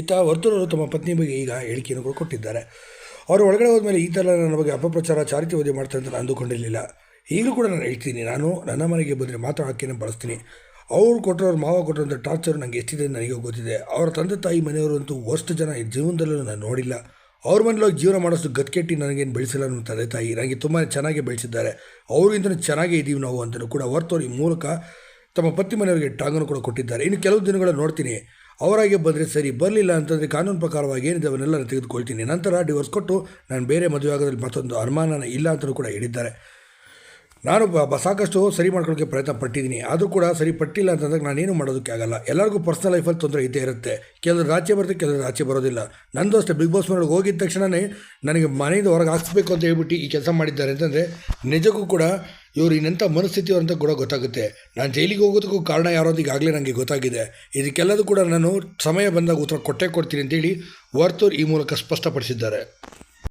ಇತ್ತ ವರ್ತೂರವರು ತಮ್ಮ ಪತ್ನಿ ಬಗ್ಗೆ ಈಗ ಹೇಳಿಕೆಯನ್ನು ಕೊಟ್ಟಿದ್ದಾರೆ. ಅವರು ಒಳಗಡೆ ಹೋದ್ಮೇಲೆ ಈ ಥರ ನನ್ನ ಬಗ್ಗೆ ಅಪಪ್ರಚಾರ ಚಾರಿತ್ಯ ವಧೆ ಮಾಡ್ತಾರೆ ಅಂತ ನಾನು ಅಂದುಕೊಂಡಿರಲಿಲ್ಲ. ಈಗಲೂ ಕೂಡ ನಾನು ಹೇಳ್ತೀನಿ, ನಾನು ನನ್ನ ಮನೆಗೆ ಬಂದರೆ ಮಾತ್ರ ಆಕೆಯನ್ನು ಬಳಸ್ತೀನಿ. ಅವ್ರು ಕೊಟ್ಟರೋರು ಮಾವ ಕೊಟ್ಟಿರೋಂಥ ಟಾರ್ಚರ್ ನನಗೆ ಎಷ್ಟಿದೆ ನನಗೆ ಗೊತ್ತಿದೆ. ಅವರ ತಂದೆ ತಾಯಿ ಮನೆಯವರಂತೂ ವರ್ಸ್ಟ್ ಜನ ಈ ಜೀವನದಲ್ಲೂ ನಾನು ನೋಡಿಲ್ಲ. ಅವ್ರ ಮನೇಲಿ ಜೀವನ ಮಾಡೋಷ್ಟು ಗತ್ಕೆಟ್ಟಿ ನನಗೇನು ಬೆಳೆಸಿಲ್ಲ ನನ್ನ ತಂದೆ ತಾಯಿ. ನನಗೆ ತುಂಬಾ ಚೆನ್ನಾಗಿ ಬೆಳೆಸಿದ್ದಾರೆ. ಅವ್ರಿಗಿಂತ ಚೆನ್ನಾಗೇ ಇದ್ದೀವಿ ನಾವು ಅಂತಲೂ ಕೂಡ ಹೊರತವ್ರು ಈ ಮೂಲಕ ತಮ್ಮ ಪತ್ನಿ ಮನೆಯವರಿಗೆ ಟಾಂಗನ್ನು ಕೂಡ ಕೊಟ್ಟಿದ್ದಾರೆ. ಇನ್ನು ಕೆಲವು ದಿನಗಳ ನೋಡ್ತೀನಿ ಅವರಾಗೆ ಬಂದರೆ ಸರಿ, ಬರಲಿಲ್ಲ ಅಂತಂದರೆ ಕಾನೂನು ಪ್ರಕಾರವಾಗಿ ಏನಿದೆ ಅವನ್ನೆಲ್ಲ ನಾನು ತೆಗೆದುಕೊಳ್ತೀನಿ. ನಂತರ ಡಿವೋರ್ಸ್ ಕೊಟ್ಟು ನಾನು ಬೇರೆ ಮದುವೆ ಆಗೋದ್ರಲ್ಲಿ ಮತ್ತೊಂದು ಅನುಮಾನನ ಇಲ್ಲ ಅಂತಲೂ ಕೂಡ ಹೇಳಿದ್ದಾರೆ. ನಾನು ಬ, ಬ- ಸಾಕಷ್ಟು ಸರಿ ಮಾಡ್ಕೊಳ್ಳೋಕ್ಕೆ ಪ್ರಯತ್ನ ಪಟ್ಟಿದ್ದೀನಿ ಆದರೂ ಕೂಡ ಸರಿ ಪಟ್ಟಿಲ್ಲ ಅಂತಂದಾಗ ನಾನೇನು ಮಾಡೋದಕ್ಕೆ ಆಗಲ್ಲ. ಎಲ್ಲರಿಗೂ ಪರ್ಸ್ನಲ್ ಲೈಫಲ್ಲಿ ತೊಂದರೆ ಇದ್ದೇ ಇರುತ್ತೆ. ಕೆಲವರು ರಾಜ್ಯ ಬರುತ್ತೆ, ಕೆಲವರು ರಾಜ್ಯ ಬರೋದಿಲ್ಲ. ನಂದು ಅಷ್ಟೇ ಬಿಗ್ ಬಾಸ್ ಮನೆಗೆ ಹೋಗಿದ ತಕ್ಷಣವೇ ನನಗೆ ಮನೆಯಿಂದ ಹೊರಗೆ ಹಾಕ್ಸ್ಬೇಕು ಅಂತ ಹೇಳ್ಬಿಟ್ಟು ಈ ಕೆಲಸ ಮಾಡಿದ್ದಾರೆ ಅಂತಂದರೆ ನಿಜಕ್ಕೂ ಕೂಡ ಇವರು ಇನ್ನೆಂಥ ಮನಸ್ಥಿತಿಯವರು ಅಂತ ಕೂಡ ಗೊತ್ತಾಗುತ್ತೆ. ನಾನು ಜೈಲಿಗೆ ಹೋಗೋದಕ್ಕೂ ಕಾರಣ ಯಾರೋ ಈಗಾಗಲೇ ನನಗೆ ಗೊತ್ತಾಗಿದೆ. ಇದಕ್ಕೆಲ್ಲದೂ ಕೂಡ ನಾನು ಸಮಯ ಬಂದಾಗ ಉತ್ತರ ಕೊಟ್ಟೇ ಕೊಡ್ತೀನಿ ಅಂತೇಳಿ ವರ್ತೂರ್ ಈ ಮೂಲಕ ಸ್ಪಷ್ಟಪಡಿಸಿದ್ದಾರೆ.